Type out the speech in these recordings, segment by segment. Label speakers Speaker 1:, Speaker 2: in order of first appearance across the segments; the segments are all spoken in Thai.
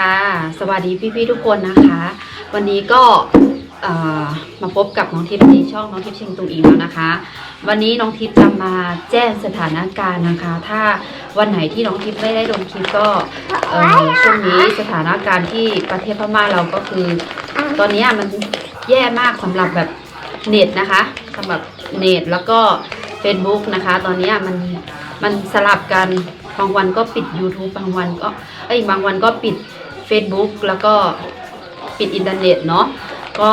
Speaker 1: ค่ะ สวัสดีพี่ๆทุกคนนะคะ วันนี้ก็มาพบกับน้องทิพย์ในช่องน้องทิพย์เชียงตุงอีกแล้วนะคะ วันนี้น้องทิพย์จะมาแจ้งสถานการณ์นะคะ ถ้าวันไหนที่น้องทิพย์ไม่ได้ลงคลิปก็ช่วงนี้สถานการณ์ที่ประเทศพม่าเราก็คือ ตอนนี้มันแย่มากสำหรับแบบเน็ตนะคะสำหรับเน็ตแล้วก็ Facebook นะคะ ตอนนี้มันมันสลับกันบางวันก็ปิด YouTube บางวันก็เอ้ยบางวันก็ปิด Facebook แล้วก็ปิดอินเทอร์เน็ตเนาะก็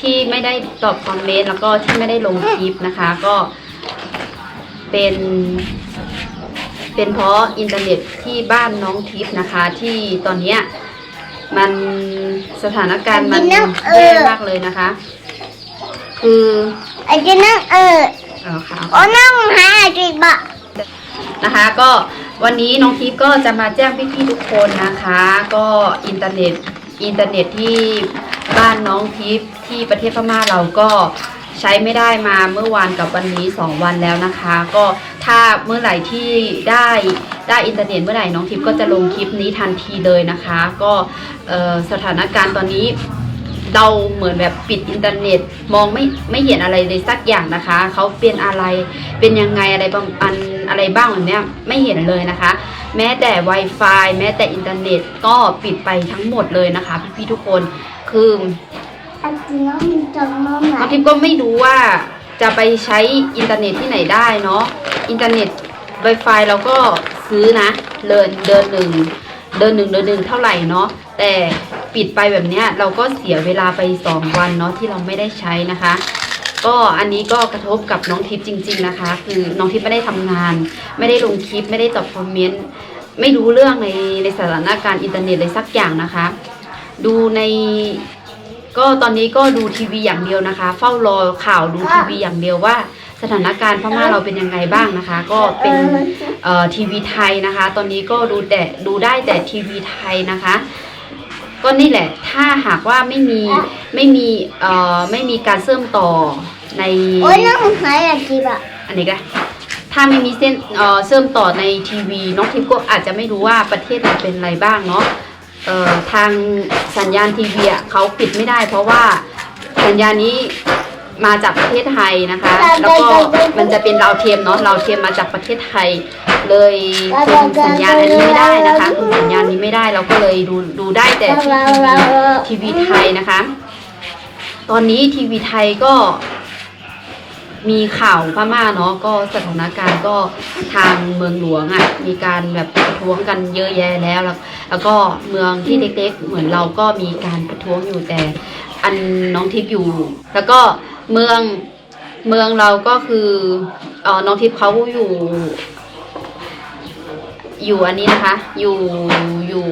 Speaker 1: ที่ไม่ได้ตอบคอมเมนต์แล้วก็ที่ไม่ได้ลงคลิปนะคะ ก็เป็นเป็นเพราะอินเทอร์เน็ตที่บ้านน้องทิพย์นะคะ ที่ตอนเนี้ยมันสถานการณ์มันแย่มากเลยนะคะ คือ
Speaker 2: อาจจะนั่งเออ
Speaker 1: เออค่ะ
Speaker 2: โอ้นั่งหาจีบะ
Speaker 1: นะคะ ก็ วันนี้น้องทิพย์ก็จะมาแจ้งพี่ๆทุกคนนะคะ ก็อินเทอร์เน็ตอินเทอร์เน็ตที่บ้านน้องทิพย์ที่ประเทศพม่าเราก็ใช้ไม่ได้มาเมื่อวานกับวันนี้ 2 วันแล้วนะคะ ก็ถ้าเมื่อไหร่ที่ได้ได้อินเทอร์เน็ตเมื่อไหร่น้องทิพย์ก็จะลงคลิปนี้ทันทีเลยนะคะ ก็สถานการณ์ตอนนี้ เราเหมือนแบบปิดอินเทอร์เน็ต มองไม่ไม่เห็นอะไรเลยสักอย่างนะคะเขาเป็นอะไรเป็นยังไงอะไรบางอันอะไรบ้างแบบเนี้ยไม่เห็นเลยนะคะ แม้แต่ Wi-Fi แม้แต่อินเทอร์เน็ตก็ปิดไปทั้งหมดเลยนะคะ พี่ๆทุกคนคือ
Speaker 2: อาจจะนั่งจังมาไหน
Speaker 1: น้องทิพย์ก็ไม่รู้ว่าจะไปใช้อินเทอร์เน็ตที่ไหนได้เนาะอินเทอร์เน็ต Wi-Fi เราก็ซื้อนะเดินเดินหนึ่งเดินหนึ่งเดินหนึ่งเท่าไหร่เนาะแต่ ปิดไปแบบเนี้ยเราก็เสียเวลาไปสองวันเนาะที่เราไม่ได้ใช้นะคะ ก็อันนี้ก็กระทบกับน้องทิพย์จริง ๆนะคะ คือน้องทิพย์ไม่ได้ทำงาน ไม่ได้ลงคลิปไม่ได้ตอบคอมเมนต์ไม่รู้เรื่องในในสถานการณ์อินเทอร์เน็ตเลยสักอย่างนะคะ ดูในก็ตอนนี้ก็ดูทีวีอย่างเดียวนะคะ เฝ้ารอข่าวดูทีวีอย่างเดียวว่า สถานการณ์พม่าเราเป็นยังไงบ้างนะคะ ก็เป็นเอ่อทีวีไทยนะคะ ตอนนี้ก็ดูแต่ดูได้แต่ทีวีไทยนะคะ ก็นี่แหละ ถ้าหากว่าไม่มีไม่มีเอ่อไม่มีการเชื่อมต่อใน
Speaker 2: โอ้นั่งหาอาจีบะ
Speaker 1: อันนี้ก็ถ้าไม่มีเส้นเอ่อเชื่อมต่อในทีวีน้องทิพย์ก็อาจจะไม่รู้ว่าประเทศเราเป็นอะไรบ้างเนาะเอ่อทางสัญญาณทีวีอะเขาปิดไม่ได้ เพราะว่าสัญญาณนี้มาจากประเทศไทยนะคะ แล้วก็มันจะเป็นเราวเทียมเนาะเราวเทียมมาจากประเทศไทย เลยคุมสัญญาณอันนี้ไม่ได้นะคะคุมสัญญาณนี้ไม่ได้เราก็เลยดูดูได้แต่ทีวีทีวีไทยนะคะ ตอนนี้ทีวีไทยก็มีข่าวพม่าเนาะก็สถานการณ์ก็ทางเมืองหลวงอะ่ะมีการแบบประท้วงกันเยอะแยะแล้ว แล้วแล้วก็เมืองที่เล็กๆ เหมือนเราก็มีการประท้วงอยู่แต่ อันน้องทิพย์อยู่ แล้วก็เมืองเมืองเราก็คือเออน้องทิพย์เขาอยู่ อยู่อันนี้นะคะ อยู่อยู่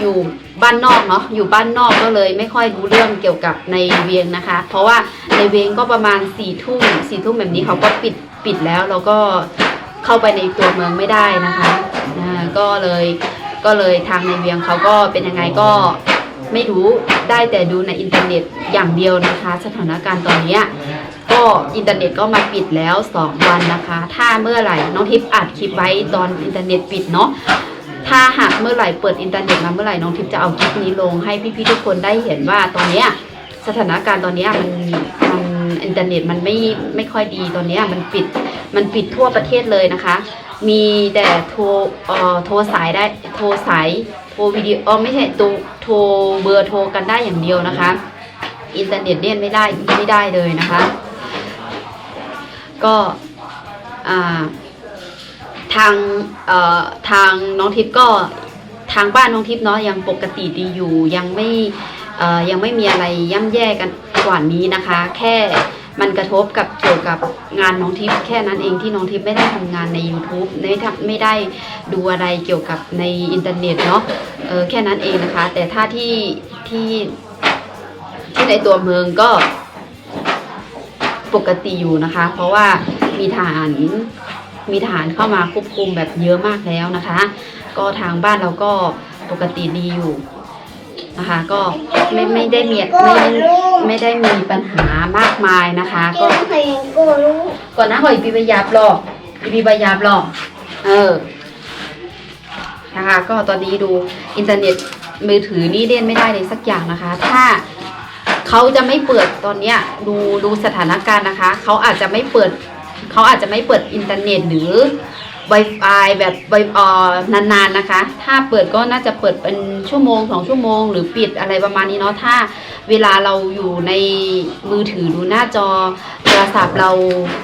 Speaker 1: อยู่บ้านนอกเนาะอยู่บ้านนอกก็เลยไม่ค่อยรู้เรื่องเกี่ยวกับในเวียงนะคะ เพราะว่าในเวียงก็ประมาณสี่ทุ่มสี่ทุ่มแบบนี้เขาก็ปิดปิดแล้วเราก็เข้าไปในตัวเมืองไม่ได้นะคะก็เลยก็เลยทางในเวียงเขาก็เป็นยังไงก็ไม่รู้ได้แต่ดูในอินเทอร์เน็ตอย่างเดียวนะคะ สถานการณ์ตอนนี้ ก็อินเทอร์เน็ตก็มาปิดแล้ว 2 วันนะคะ ถ้าเมื่อไหร่น้องทิพย์อัดคลิปไว้ตอนอินเทอร์เน็ตปิดเนาะถ้าหากเมื่อไหร่เปิดอินเทอร์เน็ตมาเมื่อไหร่น้องทิพย์จะเอาคลิปนี้ลงให้พี่ๆทุกคนได้เห็นว่าตอนเนี้ยสถานการณ์ตอนนี้มันมันอินเทอร์เน็ตมันไม่ไม่ค่อยดีตอนนี้มันปิดมันปิดทั่วประเทศเลยนะคะ มีแต่โทรเอ่อโทรสายได้โทรสายโทรวิดีโอไม่ใช่โทรโทรเบอร์โทรกันได้อย่างเดียวนะคะ อินเทอร์เน็ตเล่นไม่ได้ไม่ได้เลยนะคะ ก็ทางทางน้องทิพย์ก็ทางบ้านน้องทิพย์เนาะยังปกติดีอยู่ยังไม่ยังไม่มีอะไรย่ำแย่กันกว่านี้นะคะ แค่มันกระทบกับเกี่ยวกับงานน้องทิพย์แค่นั้นเองที่น้องทิพย์ไม่ได้ทำงานใน YouTube ไม่ไม่ได้ดูอะไรเกี่ยวกับในอินเทอร์เน็ตเนาะเออแค่นั้นเองนะคะ แต่ถ้าที่ที่ที่ในตัวเมืองก็ ปกติอยู่นะคะ เพราะว่ามีทหารมีทหารเข้ามาควบคุมแบบเยอะมากแล้วนะคะ ก็ทางบ้านเราก็ปกติดีอยู่นะคะ ก็ไม่ไม่ได้มีไม่ไม่ได้มีปัญหามากมายนะคะ ก็
Speaker 2: เจ้าก่
Speaker 1: อนหน้าหอยปีบยาบหรอกปีบยาบหรอกเออนะคะ ก็ตอนนี้ดูอินเทอร์เน็ตมือถือนี่เล่นไม่ได้เลยสักอย่างนะคะ ถ้า เขาจะไม่เปิดตอนเนี้ยดูดูสถานการณ์นะคะ เขาอาจจะไม่เปิดเขาอาจจะไม่เปิดอินเทอร์เน็ตหรือ Wi-Fi แบบไวเอ่อนานๆนะคะ ถ้าเปิดก็น่าจะเปิดเป็นชั่วโมงสองชั่วโมง หรือปิดอะไรประมาณนี้เนาะ ถ้าเวลาเราอยู่ในมือถือดูหน้าจอโทรศัพท์เรา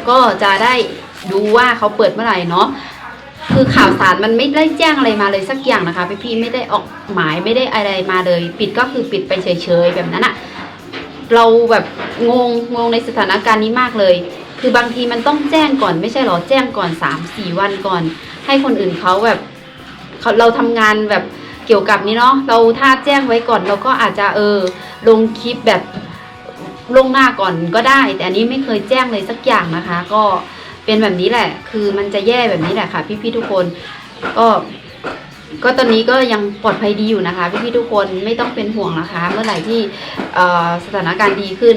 Speaker 1: ก็จะได้ดูว่าเขาเปิดเมื่อไหร่เนาะ คือข่าวสารมันไม่ได้แจ้งอะไรมาเลยสักอย่างนะคะ พี่พี่ๆไม่ได้ออกหมายไม่ได้อะไรมาเลย ปิดก็คือปิดไปเฉยๆแบบนั้นอะ เราแบบงงงงในสถานการณ์นี้มากเลย คือบางทีมันต้องแจ้งก่อนไม่ใช่หรอแจ้งก่อนสามสี่วันก่อน ให้คนอื่นเขาแบบเขาเราทำงานแบบเกี่ยวกับนี้เนาะเราถ้าแจ้งไว้ก่อนเราก็อาจจะเออลงคลิปแบบลงหน้าก่อนก็ได้ แต่อันนี้ไม่เคยแจ้งเลยสักอย่างนะคะ ก็เป็นแบบนี้แหละ คือมันจะแย่แบบนี้แหละค่ะ พี่ๆทุกคนก็ ก็ตอนนี้ก็ยังปลอดภัยดีอยู่นะคะพี่ๆทุกคนไม่ต้องเป็นห่วงนะคะ เมื่อไหร่ที่สถานการณ์ดีขึ้น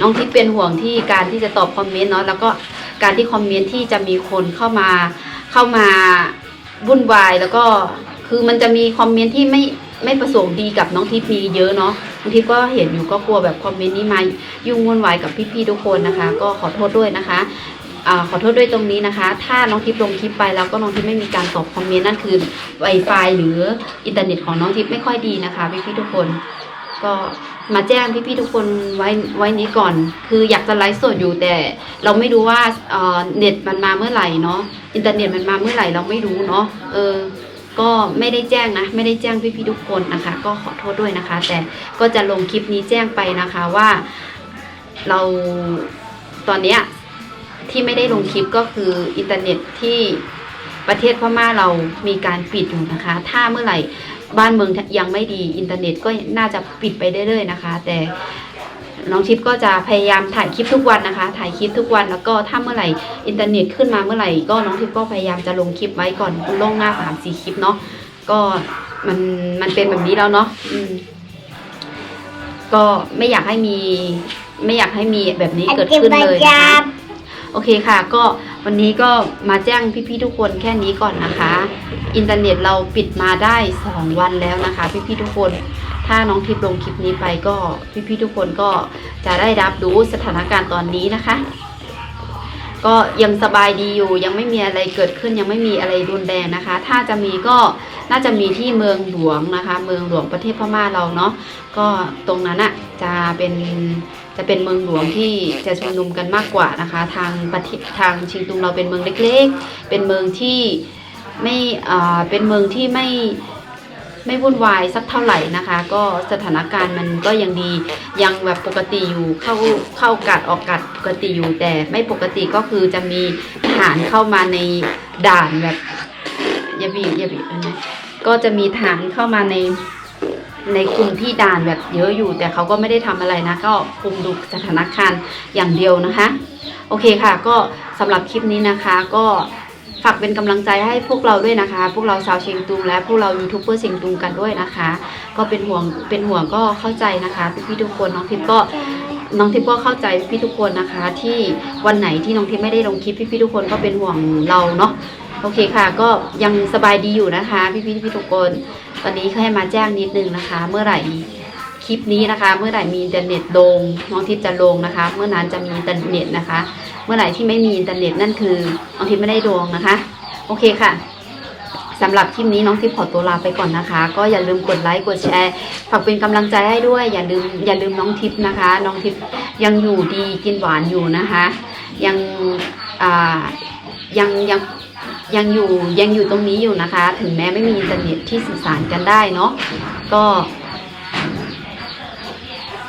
Speaker 1: น้องทิพย์เป็นห่วงที่การที่จะตอบคอมเมนต์เนาะแล้วก็การที่คอมเมนต์ที่จะมีคนเข้ามาเข้ามาวุ่นวายแล้วก็คือมันจะมีคอมเมนต์ที่ไม่ไม่ประสงค์ดีกับน้องทิพย์มีเยอะเนาะน้องทิพย์ก็เห็นอยู่ก็กลัวแบบคอมเมนต์นี้มายุ่งวุ่นวายกับพี่ๆทุกคนนะคะ ก็ขอโทษด้วยนะคะ อขอโทษด้วยตรงนี้นะคะ ถ้าน้องทิพย์ลงคลิปไปแล้วก็น้องทิพย์ไม่มีการตอบคอมเมนต์นั่นคือ Wi-Fi หรืออินเทอร์เน็ตของน้องทิพย์ไม่ค่อยดีนะคะพี่ๆทุกคน ก็มาแจ้งพี่ๆทุกคนไว้ไว้นี้ก่อน คืออยากจะไลฟ์สดอยู่แต่ เราไม่รู้ว่าเอ่อเน็ตมันมาเมื่อไหร่เนาะอินเทอร์เน็ตมันมาเมื่อไหร่เราไม่รู้เนาะเออก็ไม่ได้แจ้งนะ ไม่ได้แจ้งพี่ๆทุกคนนะคะ ก็ขอโทษด้วยนะคะ แต่ก็จะลงคลิปนี้แจ้งไปนะคะว่าเราตอนเนี้ย ที่ไม่ได้ลงคลิปก็คืออินเทอร์เน็ตที่ประเทศพม่าเรามีการปิดอยู่นะคะ ถ้าเมื่อไหร่บ้านเมืองยังไม่ดีอินเทอร์เน็ตก็น่าจะปิดไปเรื่อยๆนะคะ แต่น้องทิพก็จะพยายามถ่ายคลิปทุกวันนะคะ ถ่ายคลิปทุกวันแล้วก็ถ้าเมื่อไหร่อินเทอร์เน็ตขึ้นมาเมื่อไหร่ก็น้องทิพก็พยายามจะลงคลิปไว้ก่อนล่วงหน้าสามสี่คลิปเนาะก็มันมันเป็นแบบนี้แล้วเนาะก็ไม่อยากให้มี ไม่อยากให้มีแบบนี้เกิดขึ้นเลยนะคะ โอเคค่ะ ก็วันนี้ก็มาแจ้งพี่ๆทุกคนแค่นี้ก่อนนะคะ อินเทอร์เน็ตเราปิดมาได้ 2 วันแล้วนะคะ พี่ๆทุกคน ถ้าน้องทิพย์ลงคลิปนี้ไปก็พี่ๆทุกคนก็จะได้รับรู้สถานการณ์ตอนนี้นะคะ ก็ยังสบายดีอยู่ ยังไม่มีอะไรเกิดขึ้นยังไม่มีอะไรรุนแรงนะคะ ถ้าจะมีก็น่าจะมีที่เมืองหลวงนะคะ เมืองหลวงประเทศพม่าเราเนาะก็ตรงนั้นอะจะเป็น จะเป็นเมืองหลวงที่จะชุมนุมกันมากกว่านะคะ ทางประเทศทางชิงตุงเราเป็นเมืองเล็กๆ เป็นเมืองที่ไม่อ่าเป็นเมืองที่ไม่ไม่วุ่นวายสักเท่าไหร่นะคะ ก็สถานการณ์มันก็ยังดียังแบบปกติอยู่เข้าเข้ากัดออกกัดปกติอยู่แต่ไม่ปกติก็คือจะมีทหารเข้ามาในด่านแบบอย่าบีอย่าบีนะก็จะมีทหารเข้ามาใน ในกลุ่มที่ด่านแบบเยอะอยู่ แต่เขาก็ไม่ได้ทำอะไรนะ ก็คุมดูสถานการณ์อย่างเดียวนะคะ โอเคค่ะ ก็สำหรับคลิปนี้นะคะ ก็ฝากเป็นกำลังใจให้พวกเราด้วยนะคะ พวกเราชาวเชียงตุงและพวกเรายูทูบเบอร์เชียงตุงกันด้วยนะคะ ก็เป็นห่วงเป็นห่วงก็เข้าใจนะคะพี่ๆทุกคนน้องทิพย์ก็น้องทิพย์ก็เข้าใจพี่ทุกคนนะคะ ที่วันไหนที่น้องทิพย์ไม่ได้ลงคลิปพี่ๆทุกคนก็เป็นห่วงเราเนาะโอเคค่ะ ก็ยังสบายดีอยู่นะคะ พี่ๆพี่ทุกคน ตอนนี้แค่มาแจ้งนิดนึงนะคะ เมื่อไหร่คลิปนี้นะคะ เมื่อไหร่มีอินเทอร์เน็ตลงน้องทิพย์จะลงนะคะ เมื่อนั้นจะมีอินเทอร์เน็ตนะคะ เมื่อไหร่ที่ไม่มีอินเทอร์เน็ตนั่นคือน้องทิพย์ไม่ได้ลงนะคะ โอเคค่ะสำหรับคลิปนี้น้องทิพย์ขอตัวลาไปก่อนนะคะ ก็อย่าลืมกดไลค์กดแชร์ฝากเป็นกำลังใจให้ด้วยอย่าลืมอย่าลืมน้องทิพย์นะคะ น้องทิพย์ยังอยู่ดีกินหวานอยู่นะคะ ยังอ่ายังยัง ยังอยู่ยังอยู่ตรงนี้อยู่นะคะ ถึงแม้ไม่มีอินเทอร์เน็ตที่สื่อสารกันได้เนาะก็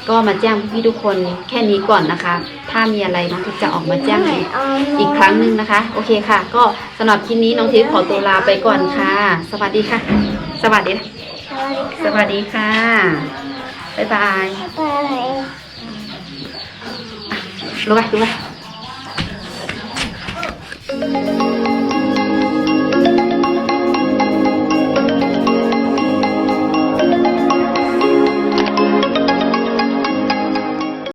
Speaker 1: ก็มาแจ้งพี่ๆทุกคนแค่นี้ก่อนนะคะ ถ้ามีอะไรน้องทิพย์จะออกมาแจ้งอีกอีกครั้งหนึ่งนะคะ โอเคค่ะ ก็สำหรับคลิปนี้น้องทิพย์ขอตัวลาไปก่อนค่ะ สวัสดีค่ะ สวัสดีนะสวัสดีค่ะบ๊ายบาย
Speaker 2: ไป
Speaker 1: รู้ไหมรู้ไหม